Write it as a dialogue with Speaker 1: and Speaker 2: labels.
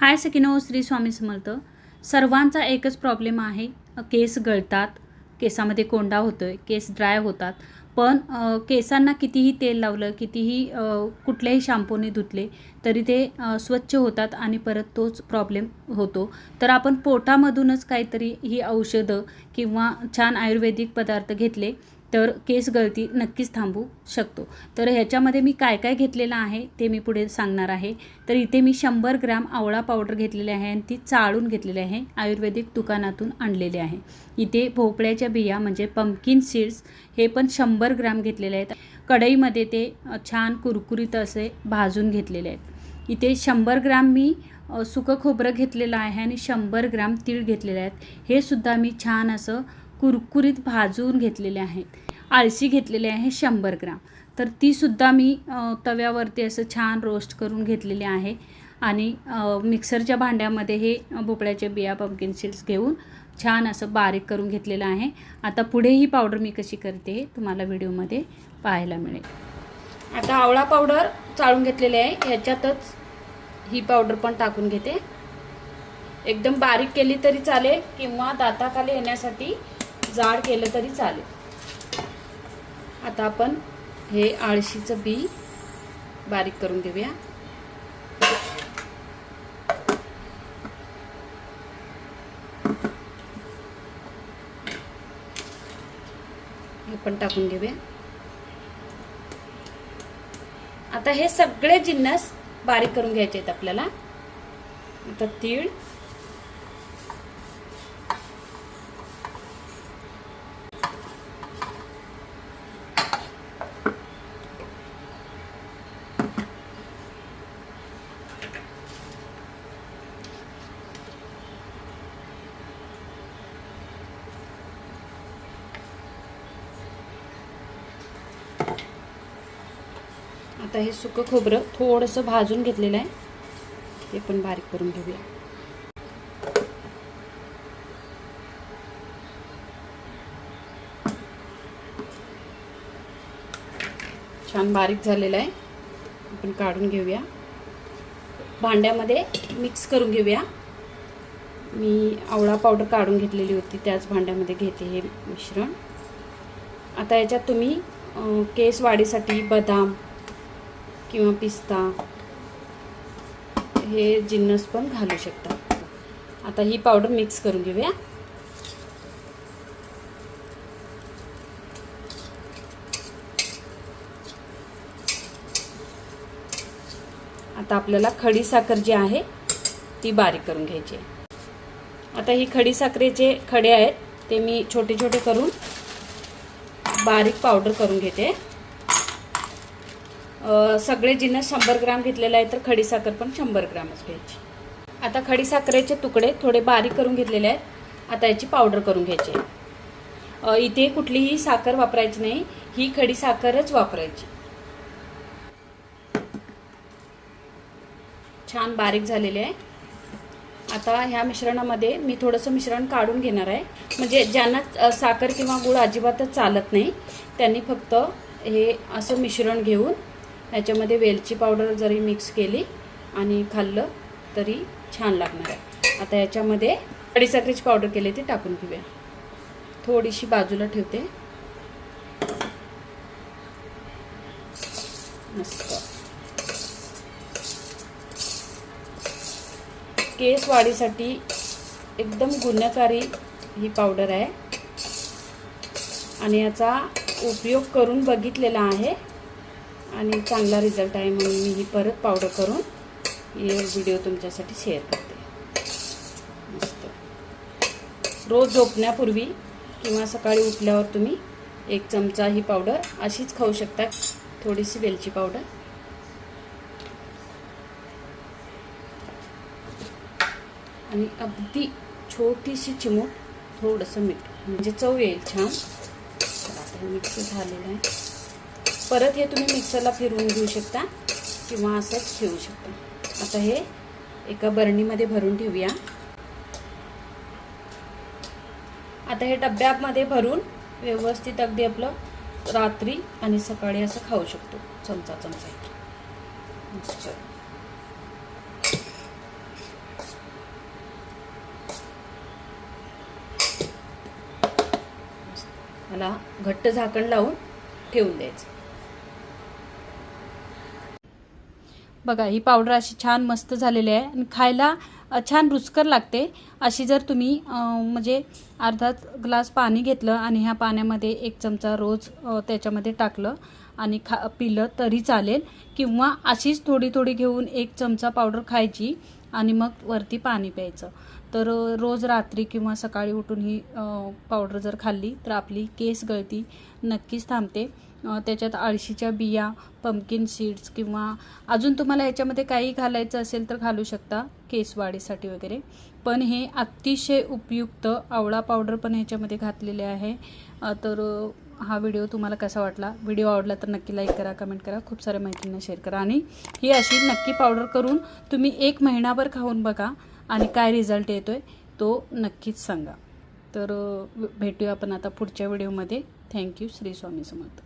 Speaker 1: हाय सकिनो श्री स्वामी समर्थ. सर्वांचा एकच प्रॉब्लेम आहे केस गळतात. केसामध्ये कोंडा होतो आहे केस ड्राय होतात. पण केसांना कितीही तेल लावलं कितीही कुठल्याही शॅम्पूने धुतले तरी ते स्वच्छ होतात आणि परत तोच प्रॉब्लेम होतो. तर आपण पोटामधूनच काहीतरी ही औषधं किंवा छान आयुर्वेदिक पदार्थ घेतले तर केस गळती नक्कीच थांबू शकतो. तर ह्याच्यामध्ये मी काय काय घेतलेलं आहे ते मी पुढे सांगणार आहे. तर इथे मी शंभर ग्रॅम आवळा पावडर घेतलेली आहे आणि ती चाळून घेतलेली आहे. आयुर्वेदिक दुकानातून आणलेले आहे. इथे भोपळ्याच्या बिया म्हणजे पम्पकिन सीड्स हे पण शंभर ग्रॅम घेतलेले आहेत. कढईमध्ये ते छान कुरकुरीत असे भाजून घेतलेले आहेत. इथे शंभर ग्रॅम मी सुकं खोबरं घेतलेलं आहे आणि शंभर ग्रॅम तीळ घेतलेले आहेत हे सुद्धा मी छान असं कुरकुरीत भाजून घेतलेले आहेत. आळशी घेतलेले आहे शंभर ग्राम. तर तीसुद्धा मी तव्यावरती असं छान रोस्ट करून घेतलेले आहे. आणि मिक्सरच्या भांड्यामध्ये हे भोपळ्याच्या बिया पम्पकिन सीड्स घेऊन छान असं बारीक करून घेतलेलं आहे. आता पुढे ही पावडर मी कशी करते हे तुम्हाला व्हिडिओमध्ये पाहायला मिळेल. आता आवळा पावडर चाळून घेतलेली आहे. ह्याच्यातच ही पावडर पण टाकून घेते. एकदम बारीक केली तरी चालेल किंवा दाताखाली येण्यासाठी जाड केलं तरी चालेल. आता आपण हे आळशीचं बी बारीक करून देऊया हे पण टाकून घेऊया. आता हे सगळे जिन्नस बारीक करून घ्यायचे आहेत आपल्याला. आता तीळ आता हे सुकं खोबरं थोडंसं भाजून घेतलेलं आहे. ते पण बारीक करून घेऊया. छान बारीक झालेलं आहे. आपण काढून घेऊया. भांड्यामध्ये मिक्स करून घेऊया. मी आवळा पावडर काढून घेतलेली होती त्याच भांड्यामध्ये घेते हे मिश्रण. आता याच्यात तुम्ही केस वाढीसाठी बदाम किंवा पिस्ता हे जिन्नस पण घालू शकता. आता ही पावडर मिक्स करून घेऊया. आता आपल्याला खडी साखर जी आहे ती बारीक करून घ्यायची आहे. आता ही खडी साखरेचे खडे आहेत ते मी छोटे छोटे करून बारीक पावडर करून घेते. सगळे जिन्नस शंभर ग्राम घेतलेले आहे तर खडीसाखर पण शंभर ग्रामच घ्यायची. आता खडीसाखरेचे तुकडे थोडे बारीक करून घेतलेले आहेत. आता याची पावडर करून घ्यायची आहे. इथे कुठलीही साखर वापरायची नाही ही खडीसाखरच वापरायची. छान बारीक झालेले आहे. आता ह्या मिश्रणामध्ये मी थोडंसं मिश्रण काढून घेणार आहे. म्हणजे ज्यांना साखर किंवा गुळ अजिबातच चालत नाही त्यांनी फक्त हे असं मिश्रण घेऊन ह्याच्यामध्ये वेलची पावडर जरी मिक्स केली आणि खाल्लं तरी छान लागणार आहे. आता याच्यामध्ये खडीसाखरेची पावडर केली ती टाकून घेऊया. थोडीशी बाजूला ठेवते. मस्त. केस वाढीसाठी एकदम गुन्हेकारी ही पावडर आहे. आणि याचा उपयोग करून बघितलेला आहे. आणि चांगला रिझल्ट आहे म्हणून मी ही परत पावडर करून हे व्हिडिओ तुमच्यासाठी शेअर करते. मस्त. रोज झोपण्यापूर्वी किंवा सकाळी उठल्यावर तुम्ही एक चमचा ही पावडर अशीच खाऊ शकता. थोडीशी वेलची पावडर आणि अगदी छोटीशी चिमूट थोडंसं मीठ. म्हणजे चव येईल छान. आता मिक्स झालेलं आहे. परत हे तुम्ही मिक्सरला फिरवून घेऊ शकता किंवा असंच ठेवू शकता. आता हे एका बरणीमध्ये भरून ठेवूया. आता हे डब्यामध्ये भरून व्यवस्थित अगदी आपलं रात्री आणि सकाळी असं खाऊ शकतो. चमचा चमचा मला घट्ट झाकण लावून ठेवून द्यायचं. बघा ही पावडर अशी छान मस्त झालेली आहे आणि खायला छान रुचकर लागते. अशी जर तुम्ही म्हणजे अर्धा ग्लास पाणी घेतलं आणि ह्या पाण्यामध्ये एक चमचा रोज त्याच्यामध्ये टाकलं आणि खा पिलं तरी चालेल. किंवा अशीच थोडी थोडी घेऊन एक चमचा पावडर खायची आणि मग वरती पाणी प्यायचं. तर रोज रात्री किंवा सकाळी उठून ही पावडर जर खाल्ली तर आपली केस गळती नक्कीच थांबते. त्याच्यात आळशीच्या बिया पंपकिन सीड्स किंवा अजून तुम्हाला ह्याच्यामध्ये काही घालायचं असेल तर घालू शकता केस वाढीसाठी वगैरे. पण हे अतिशय उपयुक्त आवळा पावडर पण ह्याच्यामध्ये घातलेले आहे. तर हा व्हिडिओ तुम्हाला कसा वाटला? व्हिडिओ आवडला तर नक्की लाईक करा कमेंट करा खूप साऱ्या माहितींना शेअर करा. आणि ही अशी नक्की पावडर करून तुम्ही एक महिनाभर खाऊन बघा. आणि काय रिझल्ट येतो आहे तो नक्कीच सांगा. तर भेटूया आपण आता पुढच्या व्हिडिओमध्ये. Thank you Shri Swami Samarth.